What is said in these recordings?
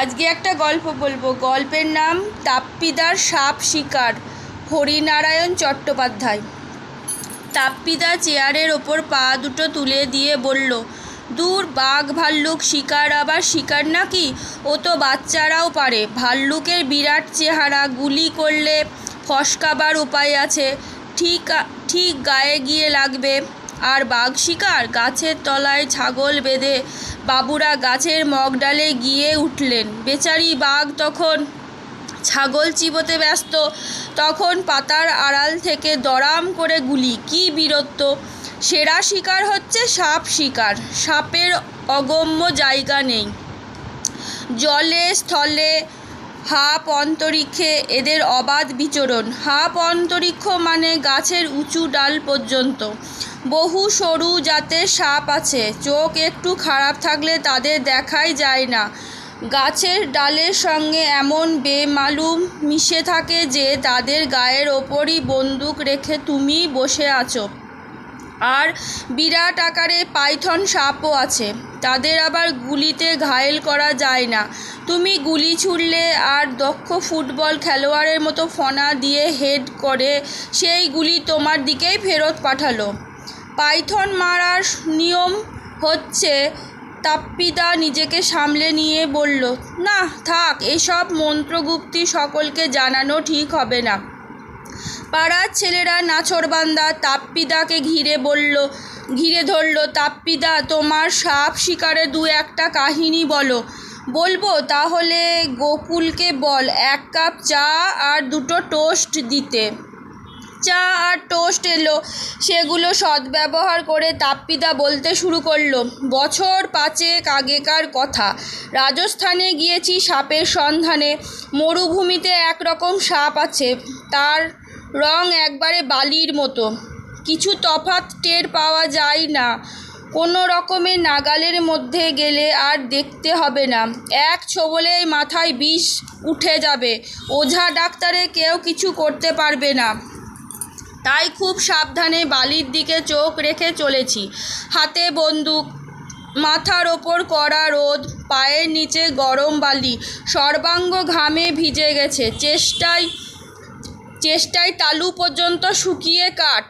আজকে একটা গল্প বলব। গল্পের নাম তাপ্পিদার সাপ শিকার, হরিনারায়ণ চট্টোপাধ্যায়। তাপ্পিদা চেয়ারের ওপর পা দুটো তুলে দিয়ে বলল, দূর বাঘ ভাল্লুক শিকার আবার শিকার নাকি? ও তো বাচ্চারাও পারে। ভাল্লুকের বিরাট চেহারা, গুলি করলে ফসকাবার উপায় আছে। ঠিক ঠিক গায়ে গিয়ে লাগবে। আর বাঘ শিকার গাছের তলায় ছাগল বেঁধে বাবুরা গাছের মগডালে গিয়ে উঠলেন। বেচারি বাঘ তখন ছাগল চিবোতে ব্যস্ত। তখন পাতার আড়াল থেকে দরাম করে গুলি। কি বীরত্ব! সেরা শিকার হচ্ছে সাপ শিকার। সাপের অগম্য জায়গা নেই। জলে, স্থলে হাপ অন্তরিক্ষে এদের অবাধ বিচরণ। হাপ অন্তরিক্ষ মানে গাছের উঁচু ডাল পর্যন্ত। বহু সরু জাতের সাপ আছে। চোখ একটু খারাপ থাকলে তাদের দেখাই যায় না। গাছের ডালের সঙ্গে এমন বেমালুম মিশে থাকে যে তাদের গায়ের ওপরই বন্দুক রেখে তুমি বসে আছো। আর বিরাট আকারে পাইথন সাপও আছে। তাদের আবার গুলিতে ঘায়েল করা যায় না। তুমি গুলি ছুড়লে আর দক্ষ ফুটবল খেলোয়াড়ের মতো ফনা দিয়ে হেড করে সেই গুলি তোমার দিকেই ফেরত পাঠালো। পাইথন মারার নিয়ম হচ্ছে তাপ্পিদা নিজেকে সামলে নিয়ে বলল, না, থাক, এসব মন্ত্রগুপ্তি সকলকে জানানো ঠিক হবে না। পাড়ার ছেলেরা নাছরবান্দা তাপ্পিদাকে ঘিরে বলল, ঘিরে ধরল, তাপ্পিদা, তোমার সাপ শিকারে দু একটা কাহিনী বলো। বলব, তাহলে গোকুলকে বল, এক কাপ চা আর দুটো টোস্ট দিতে। চা আর টোস্ট এলো। সেগুলো সদ্ব্যবহার করে তাপ্পিদা বলতে শুরু করল, বছর পাঁচেক আগেকার কথা। রাজস্থানে গিয়েছি সাপের সন্ধানে। মরুভূমিতে একরকম সাপ আছে। তার রং একবারে বালির মতো। কিছু তফাৎ টের পাওয়া যায় না। কোনো রকমের নাগালের মধ্যে গেলে আর দেখতে হবে না। এক ছোবলেই মাথায় বিষ উঠে যাবে। ওঝা ডাক্তারে কেউ কিছু করতে পারবে না। তাই খুব সাবধানে বালির দিকে চোখ রেখে চলেছি। হাতে বন্দুক, মাথার ওপর কড়া রোদ, পায়ের নিচে গরম বালি, সর্বাঙ্গ ঘামে ভিজে গেছে। চেষ্টায় চেষ্টায় তালু পর্যন্ত শুকিয়ে কাঠ।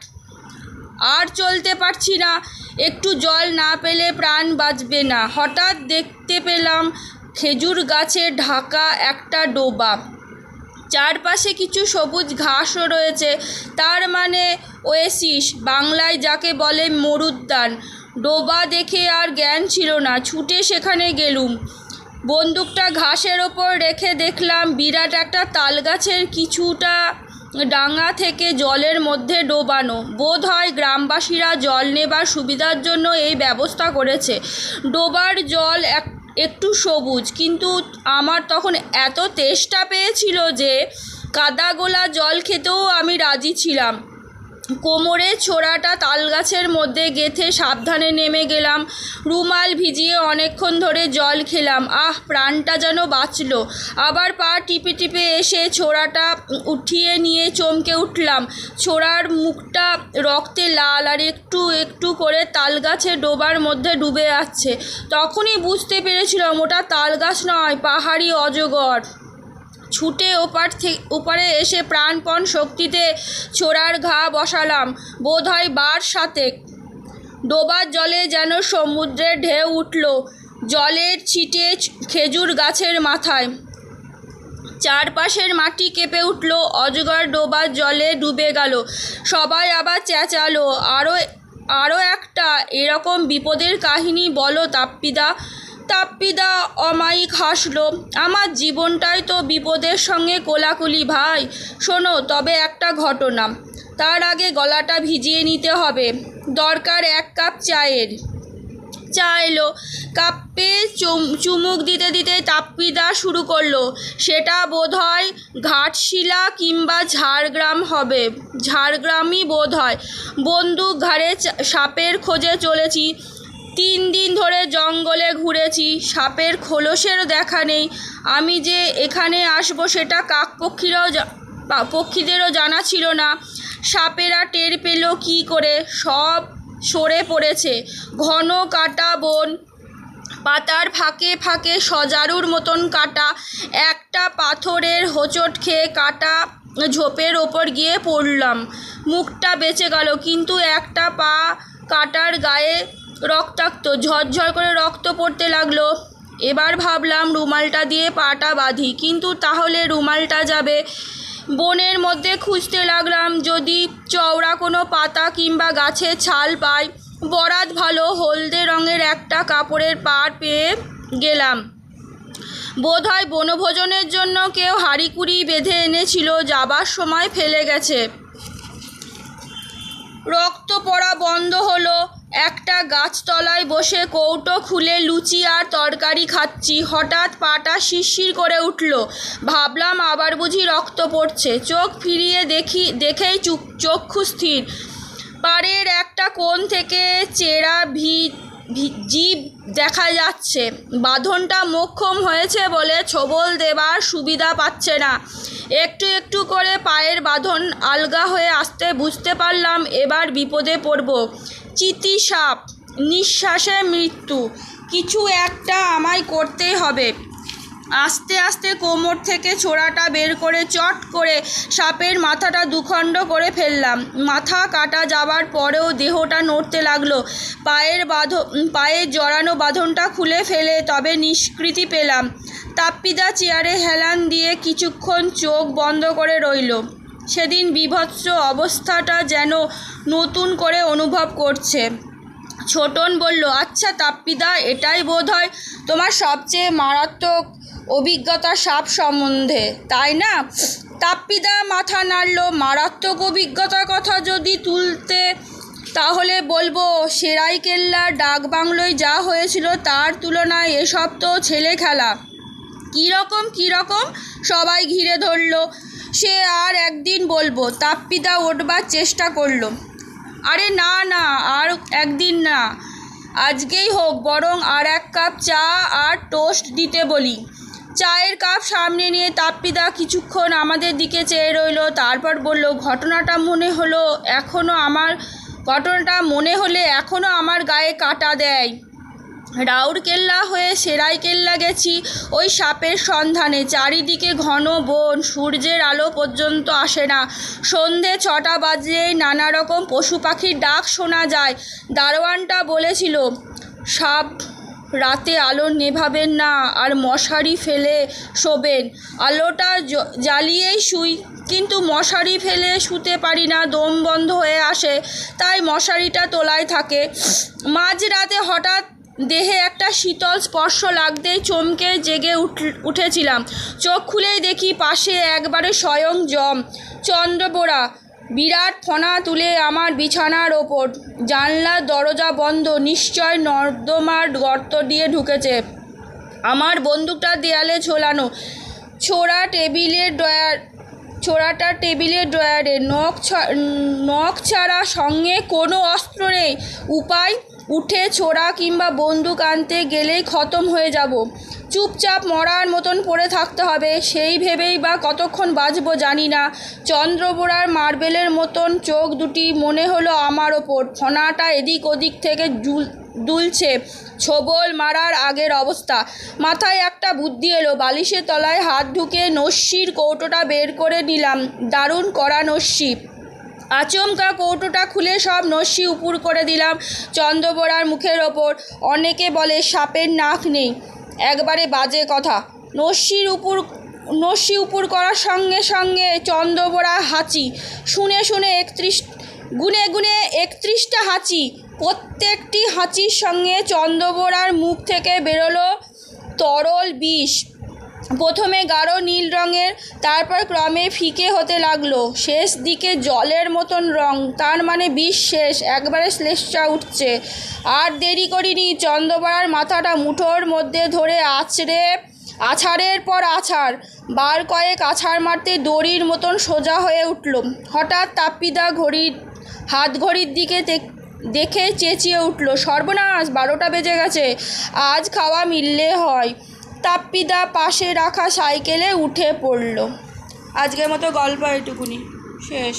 আর চলতে পারছি না। একটু জল না পেলে প্রাণ বাঁচবে না। হঠাৎ দেখতে পেলাম খেজুর গাছে ঢাকা একটা ডোবা। চারপাশে কিছু সবুজ ঘাসও রয়েছে। তার মানে ওয়েসিস, বাংলায় যাকে বলে মরুদ্যান। ডোবা দেখে আর জ্ঞান ছিল না, ছুটে সেখানে গেলুম। বন্দুকটা ঘাসের ওপর রেখে দেখলাম বিরাট একটা তাল গাছের কিছুটা ডাঙা থেকে জলের মধ্যে ডোবানো। বোধ হয় গ্রামবাসীরা জল নেবার সুবিধার জন্য এই ব্যবস্থা করেছে। ডোবার জল এক একটু সবুজ, কিন্তু আমার তখন এত তেষ্টা পেয়েছিল যে কাদা গোলা জল খেতেও আমি রাজি ছিলাম। কোমরে ছোড়াটা তাল গাছের মধ্যে গেথে সাবধানে নেমে গেলাম। রুমাল ভিজিয়ে অনেকক্ষণ ধরে জল খেলাম। আহ, প্রাণটা যেন বাঁচল। আবার পা টিপে টিপে এসে ছোড়াটা উঠিয়ে নিয়ে চমকে উঠলাম। ছোড়ার মুখটা রক্তে লাল আর একটু একটু করে তাল গাছে ডোবার মধ্যে ডুবে যাচ্ছে। তখনই বুঝতে পেরেছিলাম ওটা তাল গাছ নয়, পাহাড়ি অজগর। ছুটে ওপার থেকে ওপারে এসে প্রাণপণ শক্তিতে ছোড়ার ঘা বসালাম। বোধ হয় বার সাথে ডোবার জলে যেন সমুদ্রের ঢেউ উঠল। জলের ছিটে খেজুর গাছের মাথায়। চারপাশের মাটি কেঁপে উঠল। অজগর ডোবার জলে ডুবে গেল। সবাই আবার চেঁচালো। আরও আরও একটা এরকম বিপদের কাহিনী বলো তাপ্পিদা। তাপ্পিদা অমায়িক হাসলো, আমার জীবনটাই তো বিপদের সঙ্গে কোলাকুলি ভাই। শোনো, তবে একটা ঘটনা। তার আগে গলাটা ভিজিয়ে নিতে হবে। দরকার এক কাপ চায়ের। চা এলো। কাপে চুম, চুমুক দিতে দিতে তাপ্পিদা শুরু করল। সেটা বোধ হয় ঘাটশিলা কিংবা ঝাড়গ্রাম হবে। ঝাড়গ্রামই বোধ হয় বন্দুক ঘাড়ে সাপের খোঁজে চলেছি। তিন দিন ধরে জঙ্গলে ঘুরেছি, সাপের খোলসেরও দেখা নেই। আমি যে এখানে আসব সেটা কাকপক্ষীরাও জা- পা- পক্ষীদেরও জানা ছিল না। সাপেরা টের পেল কী করে? সব সরে পড়েছে। ঘন কাটা বন, পাতার ফাঁকে ফাঁকে সজারুর মতন কাটা। একটা পাথরের হোঁচট খেয়ে কাটা ঝোপের ওপর গিয়ে পড়লাম। মুখটা বেঁচে গেল, কিন্তু একটা পা কাটার গায়ে রক্তাক্ত, ঝরঝর করে রক্ত পড়তে লাগল। এবার ভাবলাম রুমালটা দিয়ে পাটা বাঁধি, কিন্তু তাহলে রুমালটা যাবে বনের মধ্যে খুঁজতে লাগলাম। যদি চওড়া কোনো পাতা কিংবা গাছের ছাল পাই, বরাত ভালো হলদে রঙের একটা কাপড়ের পাড় পেয়ে গেলাম। বোধহয় বনভোজনের জন্য কেউ হাঁড়িকুড়ি বেঁধে এনেছিল, যাবার সময় ফেলে গেছে। রক্ত পড়া বন্ধ হলো একটা গাছতলায় বসে কৌটো খুলে লুচি আর তরকারি খাচ্ছি। হঠাৎ পাটা শিরশির করে উঠল। ভাবলাম আবার বুঝি রক্ত পড়ছে। চোখ ফিরিয়ে দেখি, দেখেই চক্ষু স্থির। পাড়ের একটা কোণ থেকে চেরা ভি- জীব দেখা যাচ্ছে। বাঁধনটা মোক্ষম হয়েছে বলে ছোবল দেবার সুবিধা পাচ্ছে না। একটু একটু করে পায়ের বাঁধন আলগা হয়ে আসতে বুঝতে পারলাম এবার বিপদে পড়ব। চিতি সাপ নিঃশ্বাসে মৃত্যু, কিছু একটা আমায় করতেই হবে। আস্তে আস্তে কোমর থেকে ছোড়াটা বের করে চট করে সাপের মাথাটা দুখণ্ড করে ফেললাম। মাথা কাটা যাবার পরেও দেহটা নড়তে লাগল। পায়ের বাঁধ, পায়ের জড়ানো বাঁধনটা খুলে ফেলে তবে নিষ্কৃতি পেলাম। তাপ্পিদা চেয়ারে হেলান দিয়ে কিছুক্ষণ চোখ বন্ধ করে রইল। সেদিন বিভৎস অবস্থাটা যেন নতুন করে অনুভব করছে। ছোটন বলল আচ্ছা তাপ্পিদা, এটাই বোধ হয় তোমার সবচেয়ে মারাত্মক অভিজ্ঞতা সাপ সম্বন্ধে, তাই না? তাপ্পিদা মাথা নাড়ল, মারাত্মক অভিজ্ঞতার কথা যদি তুলতে, তাহলে বলব সেরাইকেল্লার ডাকবাংলোয় যা হয়েছিল তার তুলনায় এসব তো ছেলে খেলা কীরকম কীরকম? সবাই ঘিরে ধরলো। সে আর একদিন বলব তাপ্পিদা ওঠবার চেষ্টা করল। আরে না না, আর একদিন না। আজকেই হোক, বরং আর এক কাপ চা আর টোস্ট দিতে বলি। চায়ের কাপ সামনে নিয়ে তাপ্পিদা কিছুক্ষণ আমাদের দিকে চেয়ে রইল, তারপর বলল, ঘটনাটা মনে হলো এখনও আমার, ঘটনাটা মনে হলে এখনও আমার গায়ে কাটা দেয়। রাউরকেল্লা হয়ে সেরাইকেল্লা গেছি। ওই সাপের সন্ধানে চারিদিকে ঘন বন, সূর্যের আলো পর্যন্ত আসে না। সন্ধে ছটা বাজলেই নানা রকম পশু পাখির ডাক শোনা যায়। দারোয়ানটা বলেছিল, সাপ রাতে আলো নেভাবেন না আর মশারি ফেলে শোবেন। আলোটা জ্বালিয়েই শুই। কিন্তু মশারি ফেলে শুতে পারি না, দম বন্ধ হয়ে আসে। তাই মশারিটা তোলায় থাকে। মাঝরাতে হঠাৎ দেহে একটা শীতল স্পর্শ লাগতেই চমকে জেগে উঠ উঠেছিলাম। চোখ খুলেই দেখি পাশে একবারে স্বয়ং জম চন্দ্রবোড়া বিরাট ফনা তুলে আমার বিছানার ওপর। জানলা, দরজা বন্ধ, নিশ্চয় নর্দমার গর্ত দিয়ে ঢুকেছে। আমার বন্দুকটা দেয়ালে ঝোলানো। ছোড়া টেবিলের ড্রয়ার, ছোড়াটা টেবিলের ড্রয়ারে। নখ নখ ছাড়া সঙ্গে কোনো অস্ত্র নেই। উপায় উঠে ছোড়া কিংবা বন্দুক আনতে গেলেই খতম হয়ে যাব। চুপচাপ মরার মতন পড়ে থাকতে হবে, সেই ভেবেই বা কতক্ষণ বাঁচবো জানি না। চন্দ্রবোড়ার মার্বেলের মতন চোখ দুটি মনে হলো আমার ওপর। ফনাটা এদিক ওদিক থেকে জুল, দুলছে। ছোবল মারার আগের অবস্থা। মাথায় একটা বুদ্ধি এলো, বালিশের তলায় হাত ঢুকে নস্যির কৌটোটা বের করে নিলাম। দারুণ কড়া নস্যি। আচমকা কৌটোটা খুলে সব নস্যি উপুর করে দিলাম। চন্দ্রবোড়ার মুখের ওপর। অনেকে বলে সাপের নাক নেই। একবারে বাজে কথা। নস্যির উপর নস্যি উপুর করার সঙ্গে সঙ্গে চন্দ্রবোড়া হাঁচি। শুনে শুনে একত্রিশ, গুনে গুনে একত্রিশটা হাঁচি। প্রত্যেকটি হাঁচির সঙ্গে চন্দ্রবোড়ার মুখ থেকে বেরোলো তরল বিষ। প্রথমে গাঢ় নীল রঙের, তারপর ক্রমে ফিকে হতে লাগল। শেষ দিকে জলের মতন রং, তার মানে বিষ শেষ, একবারে শ্লেষা উঠছে। আর দেরি করিনি, চন্দ্রপাড়ার মাথাটা মুঠোর মধ্যে ধরে আছড়ে, আছাড়ের পর আছাড়। বার কয়েক আছাড় মারতে দড়ির মতন সোজা হয়ে উঠল। হঠাৎ তাপ্পিদা ঘড়ির, হাত ঘড়ির দিকে দেখে চেঁচিয়ে উঠল, সর্বনাশ, বারোটা বেজে গেছে, আজ খাওয়া মিললে হয়। তাপ্পিদা পাশে রাখা সাইকেলে উঠে পড়ল। আজকের মতো গল্প এটুকুনি শেষ।